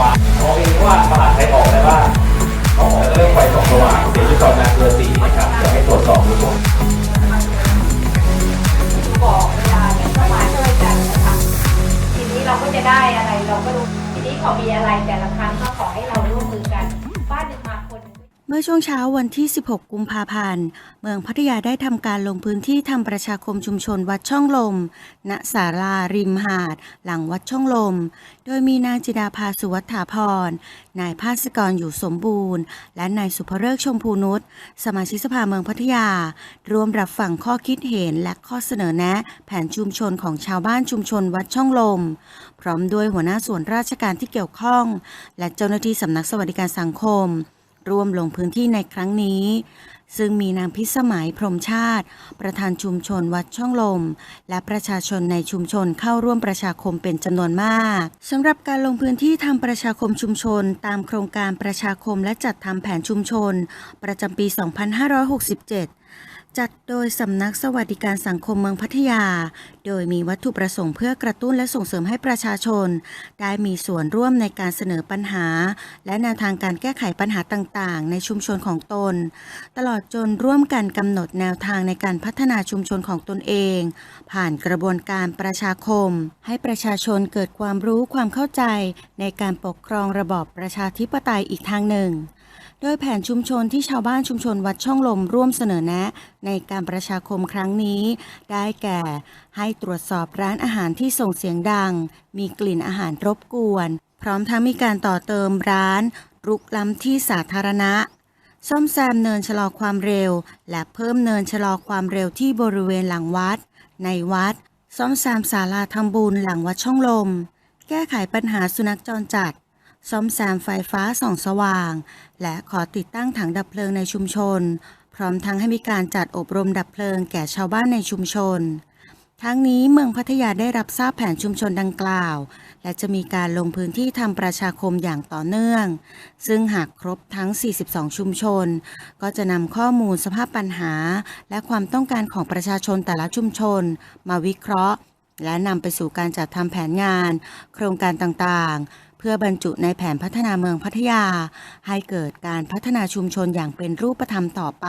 ฟ้ามองเองว่าตลาดไทยออกอะไรบ้างออกเรื่องไฟส่องสว่างเสียชีวิตก่อนนาเบอร์สี่นะครับจะให้ตรวจสอบดูก่อนบอกเวลาเนี่ยก็มาช่วยกันนะคะทีนี้เราก็จะได้อะไรเราก็รู้ทีนี้พอมีอะไรแต่ละครั้งก็ขอให้เราร่วมมือ เมื่อช่วงเช้าวันที่ 16 กุมภาพันธ์ เมืองพัทยาได้ทำการลงพื้นที่ทำประชาคมชุมชนวัดช่องลม ณศาลาริมหาด หลังวัดช่องลม โดยมีนางจิดาภาสุวัฒาพร นายภาสกรอยู่สมบูรณ์ และนายสุภเริกชมพูนุช สมาชิกสภาเมืองพัทยา ร่วมรับฟังข้อคิดเห็นและข้อเสนอแนะ แผนชุมชนของชาวบ้านชุมชนวัดช่องลม พร้อมด้วยหัวหน้าส่วนราชการที่เกี่ยวข้อง และเจ้าหน้าที่สำนักสวัสดิการสังคม ร่วมลงพื้นที่ในครั้งนี้ ซึ่งมีนางพิสมัยพรมชาติ ประธานชุมชนวัดช่องลม และประชาชนในชุมชนเข้าร่วมประชาคมเป็นจำนวนมากสำหรับการลงพื้นที่ทำประชาคมชุมชน ตามโครงการประชาคมและจัดทำแผนชุมชน ประจำปี 2567 จัดโดยสำนักสวัสดิการสังคมเมืองพัทยา โดยมีวัตถุประสงค์เพื่อกระตุ้นและส่งเสริมให้ประชาชน ได้มีส่วนร่วมในการเสนอปัญหา และแนวทางการแก้ไขปัญหาต่างๆ ในชุมชนของตน ตลอดจนร่วมกันกำหนดแนวทางในการพัฒนาชุมชนของตนเอง ผ่านกระบวนการประชาคม ให้ประชาชนเกิดความรู้ความเข้าใจ ในการปกครองระบอบประชาธิปไตยอีกทางหนึ่ง โดยแผนชุมชนที่ชาวบ้านชุมชนวัดช่องลมร่วมเสนอแนะ ในการประชาคมครั้งนี้ ได้แก่ ให้ตรวจสอบร้านอาหารที่ส่งเสียงดัง มีกลิ่นอาหารรบกวน พร้อมทั้งมีการต่อเติมร้าน รุกล้ำที่สาธารณะ ซ่อมแซมเนินชะลอความเร็ว และเพิ่มเนินชะลอความเร็วที่บริเวณหลังวัด ในวัด ซ่อมแซมศาลาทำบุญหลังวัดช่องลม แก้ไขปัญหาสุนัขจรจัด ซ่อมแซมไฟฟ้าส่องสว่าง และขอติดตั้งถังดับเพลิงในชุมชน พร้อมทั้งให้มีการจัดอบรมดับเพลิงแก่ชาวบ้านในชุมชน ทั้งนี้เมืองพัทยาได้รับทราบแผนชุมชนดังกล่าว และจะมีการลงพื้นที่ทำประชาคมอย่างต่อเนื่อง ซึ่งหากครบทั้ง 42 ชุมชน ก็จะนำข้อมูลสภาพปัญหา และความต้องการของประชาชนแต่ละชุมชน มาวิเคราะห์ และนำไปสู่การจัดทำแผนงาน โครงการต่างๆ เพื่อบรรจุในแผนพัฒนาเมืองพัทยา ให้เกิดการพัฒนาชุมชนอย่างเป็นรูปธรรมต่อไป